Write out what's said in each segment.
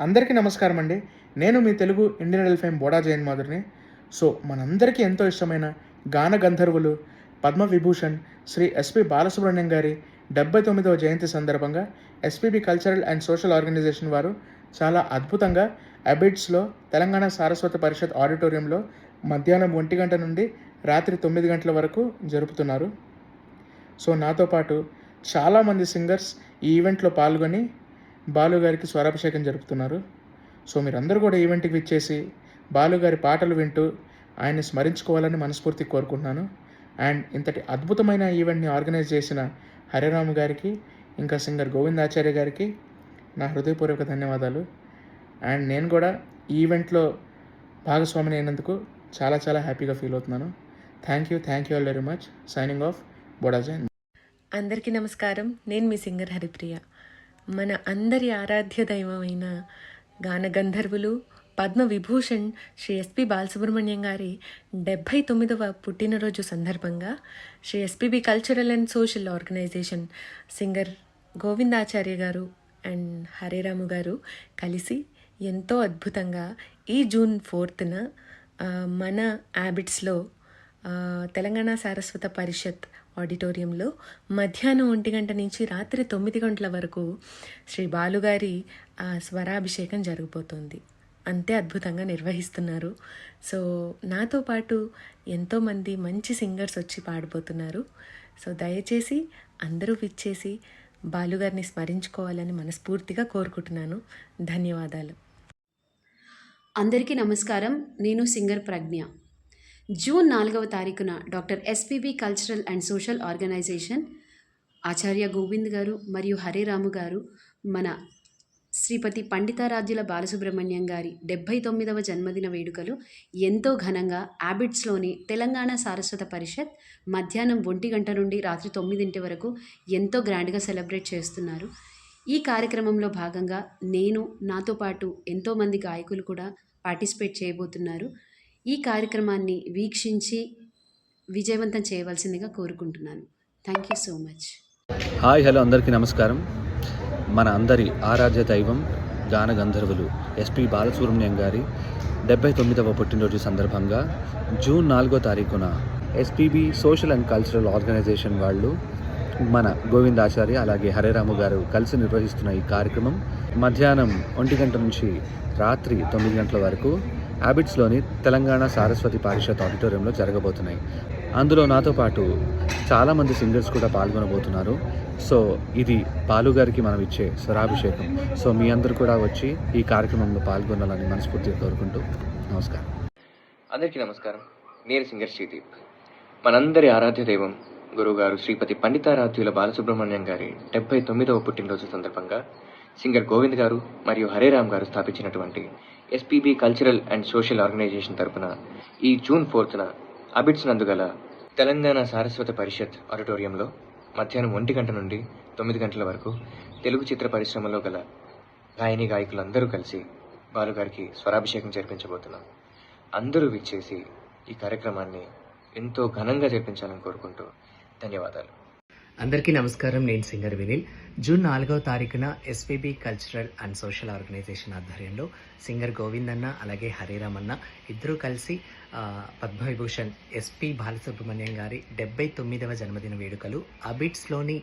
అందరికీ నమస్కారం అండి. నేను మీ Telugu Indian Idol fame Boda Jain మాధురిని. So మనందరికీ ఎంతో ఇష్టమైన గాన గంధర్వులు పద్మవిభూషణ్ శ్రీ ఎస్పి బాలసుబ్రహ్మణ్యం గారి డెబ్బై తొమ్మిదవ జయంతి సందర్భంగా SPB cultural and social organisation వారు చాలా అద్భుతంగా అబిడ్స్లో తెలంగాణ సారస్వత పరిషత్ ఆడిటోరియంలో మధ్యాహ్నం ఒంటి గంట నుండి రాత్రి తొమ్మిది గంటల వరకు జరుపుతున్నారు. సో నాతో పాటు చాలామంది సింగర్స్ ఈ ఈవెంట్లో పాల్గొని బాలు గారికి స్వరాభిషేకం జరుపుతున్నారు. సో మీరందరూ కూడా ఈవెంట్కి విచ్చేసి బాలు గారి పాటలు వింటూ ఆయన్ని స్మరించుకోవాలని మనస్ఫూర్తి కోరుకుంటున్నాను. అండ్ ఇంతటి అద్భుతమైన ఈవెంట్ని ఆర్గనైజ్ చేసిన హరిరాము గారికి ఇంకా సింగర్ గోవిందాచార్య గారికి నా హృదయపూర్వక ధన్యవాదాలు. అండ్ నేను కూడా ఈ ఈవెంట్లో భాగస్వామిని అయినందుకు చాలా చాలా హ్యాపీగా ఫీల్ అవుతున్నాను. Thank you thank you all very much. Signing off. Boda జైన్. అందరికీ నమస్కారం. నేను మీ సింగర్ హరిప్రియ. మన అందరి ఆరాధ్య దైవమైన గాన గంధర్వులు పద్మ విభూషణ్ శ్రీ ఎస్పి బాలసుబ్రహ్మణ్యం గారి డెబ్భై తొమ్మిదవ పుట్టినరోజు సందర్భంగా Shri SPB cultural and social organization singer Govindacharya garu and Hareram గారు కలిసి ఎంతో అద్భుతంగా ఈ జూన్ ఫోర్త్న మన యాబిట్స్లో తెలంగాణ సారస్వత పరిషత్ ఆడిటోరియంలో మధ్యాహ్నం ఒంటి గంట నుంచి రాత్రి తొమ్మిది గంటల వరకు శ్రీ బాలుగారి ఆ, స్వరాభిషేకం జరిగిపోతుంది అంతే అద్భుతంగా నిర్వహిస్తున్నారు. సో నాతో పాటు ఎంతోమంది మంచి సింగర్స్ వచ్చి పాడిపోతున్నారు సో దయచేసి అందరూ విచ్చేసి బాలుగారిని స్మరించుకోవాలని మనస్ఫూర్తిగా కోరుకుంటున్నాను. ధన్యవాదాలు. అందరికీ నమస్కారం. నేను సింగర్ ప్రజ్ఞ. జూన్ నాలుగవ తారీఖున doctor SPB cultural and social organization Acharya Govind garu మరియు హరేరాము గారు మన శ్రీపతి పండితారాధ్యుల బాలసుబ్రహ్మణ్యం గారి డెబ్భై తొమ్మిదవ జన్మదిన వేడుకలు ఎంతో ఘనంగా యాబిట్స్లోని తెలంగాణ సారస్వత పరిషత్ మధ్యాహ్నం ఒంటి గంట నుండి రాత్రి తొమ్మిదింటి వరకు ఎంతో గ్రాండ్గా సెలబ్రేట్ చేస్తున్నారు. ఈ కార్యక్రమంలో భాగంగా నేను నాతో పాటు ఎంతోమంది గాయకులు కూడా పార్టిసిపేట్ చేయబోతున్నారు. ఈ కార్యక్రమాన్ని వీక్షించి విజయవంతం చేయవలసిందిగా కోరుకుంటున్నాను. Thank you so much hi hello అందరికీ నమస్కారం. మన అందరి ఆరాధ్య దైవం గాన గంధర్వులు ఎస్పి బాలసుబ్రహ్మణ్యం గారి డెబ్బై తొమ్మిదవ పుట్టినరోజు సందర్భంగా జూన్ నాలుగో తారీఖున SPB social and cultural organization వాళ్ళు మన గోవిందాచార్య అలాగే హరేరాము గారు కలిసి నిర్వహిస్తున్న ఈ కార్యక్రమం మధ్యాహ్నం ఒంటి గంట నుంచి రాత్రి తొమ్మిది గంటల వరకు హ్యాబిట్స్లోని తెలంగాణ సారస్వతి పరిషత్ ఆడిటోరియంలో జరగబోతున్నాయి. అందులో నాతో పాటు చాలామంది సింగర్స్ కూడా పాల్గొనబోతున్నారు. సో ఇది బాలుగారికి మనం ఇచ్చే స్వరాభిషేకం. సో మీ అందరు కూడా వచ్చి ఈ కార్యక్రమంలో పాల్గొనాలని మనస్ఫూర్తిగా కోరుకుంటూ నమస్కారం. అందరికీ నమస్కారం. నేను సింగర్ శ్రీదీప్. మనందరి ఆరాధ్య దైవం గురువుగారు శ్రీపతి పండితారాధ్యుల బాలసుబ్రహ్మణ్యం గారి డెబ్బై తొమ్మిదవ పుట్టినరోజు సందర్భంగా సింగర్ గోవింద్ గారు మరియు హరేరామ్ గారు స్థాపించినటువంటి SPB cultural and social organisation తరపున ఈ జూన్ ఫోర్త్న అబిడ్స్ నందుగల తెలంగాణ సారస్వత పరిషత్ ఆడిటోరియంలో మధ్యాహ్నం ఒంటి గంట నుండి తొమ్మిది గంటల వరకు తెలుగు చిత్ర పరిశ్రమలో గల గాయని గాయకులందరూ కలిసి బాలుగారికి స్వరాభిషేకం జరిపించబోతున్నాం. అందరూ విచ్చేసి ఈ కార్యక్రమాన్ని ఎంతో ఘనంగా జరిపించాలని కోరుకుంటూ ధన్యవాదాలు. అందరికీ నమస్కారం నేను సింగర్ వినిల్. జూన్ నాలుగవ తారీఖున SPB cultural and social organization ఆధ్వర్యంలో సింగర్ గోవింద్ అన్న అలాగే హరిరామ్ అన్న ఇద్దరూ కలిసి పద్మవిభూషణ్ ఎస్పి బాలసుబ్రహ్మణ్యం గారి డెబ్బై తొమ్మిదవ జన్మదిన వేడుకలు అబిట్స్లోని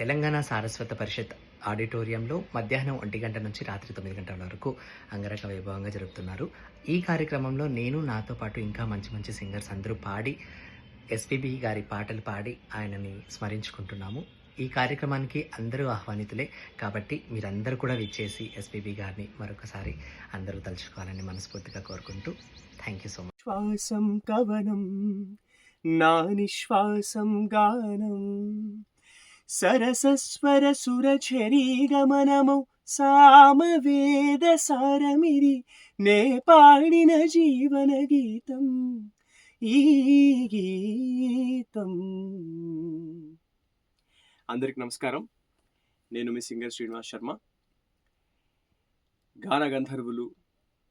తెలంగాణ సారస్వత పరిషత్ ఆడిటోరియంలో మధ్యాహ్నం ఒంటి గంట నుంచి రాత్రి తొమ్మిది గంటల వరకు అంగరంగ వైభవంగా జరుపుతున్నారు. ఈ కార్యక్రమంలో నేను నాతో పాటు ఇంకా మంచి మంచి సింగర్స్ అందరూ పాడి ఎస్పిబి గారి పాటలు పాడి ఆయనని స్మరించుకుంటున్నాము. ఈ కార్యక్రమానికి అందరూ ఆహ్వానితులే. కాబట్టి మీరందరూ కూడా విచ్చేసి ఎస్పీబీ గారిని మరొకసారి అందరూ తలుచుకోవాలని మనస్ఫూర్తిగా కోరుకుంటూ థ్యాంక్ యూ సో మచ్. శ్వాసం కవనం నా నిశ్వాసం గానం. సరసస్వర సురచరీ గమనము సామవేద సారమిది నే పాడిన జీవన గీతం. ఈ గీతం. అందరికి నమస్కారం. నేను మీ సింగర్ శ్రీనివాస్ శర్మ. గాన గంధర్వులు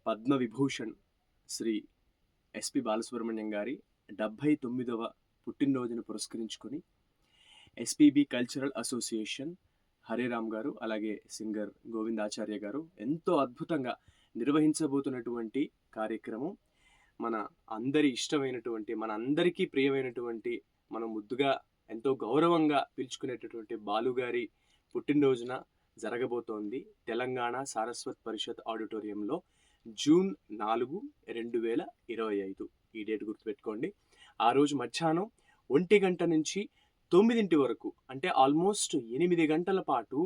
పద్మ విభూషణ్ శ్రీ ఎస్పి బాలసుబ్రహ్మణ్యం గారి డెబ్భై తొమ్మిదవ పుట్టినరోజును పురస్కరించుకొని ఎస్పీబి కల్చరల్ అసోసియేషన్ హరిరామ్ గారు అలాగే సింగర్ గోవిందాచార్య గారు ఎంతో అద్భుతంగా నిర్వహించబోతున్నటువంటి కార్యక్రమం. మన అందరి ఇష్టమైనటువంటి మన అందరికీ ప్రియమైనటువంటి మనం ముద్దుగా ఎంతో గౌరవంగా పిలుచుకునేటటువంటి బాలుగారి పుట్టినరోజున జరగబోతోంది తెలంగాణ సారస్వత్ పరిషత్ ఆడిటోరియంలో జూన్ నాలుగు రెండు వేల ఇరవై ఐదు. ఈ డేట్ గుర్తుపెట్టుకోండి. ఆ రోజు మధ్యాహ్నం ఒంటి గంట నుంచి తొమ్మిదింటి వరకు అంటే ఆల్మోస్ట్ ఎనిమిది గంటల పాటు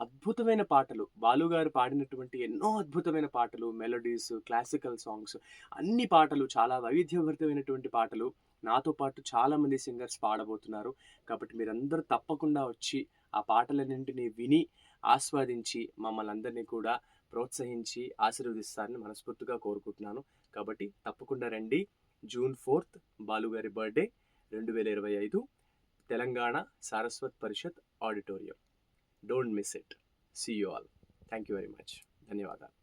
అద్భుతమైన పాటలు. బాలుగారు పాడినటువంటి ఎన్నో అద్భుతమైన పాటలు మెలోడీస్ క్లాసికల్ సాంగ్స్ అన్ని పాటలు చాలా వైవిధ్యభరితమైనటువంటి పాటలు నాతో పాటు చాలామంది సింగర్స్ పాడబోతున్నారు. కాబట్టి మీరందరూ తప్పకుండా వచ్చి ఆ పాటలన్నింటినీ విని ఆస్వాదించి మమ్మల్ని అందరినీ కూడా ప్రోత్సహించి ఆశీర్వదిస్తారని మనస్ఫూర్తిగా కోరుకుంటున్నాను. కాబట్టి తప్పకుండా రండి. జూన్ ఫోర్త్ బాలుగారి బర్త్డే రెండు వేల ఇరవై ఐదు Telangana Saraswat Parishad auditorium. Don't miss it see you all thank you very much ధన్యవాదాలు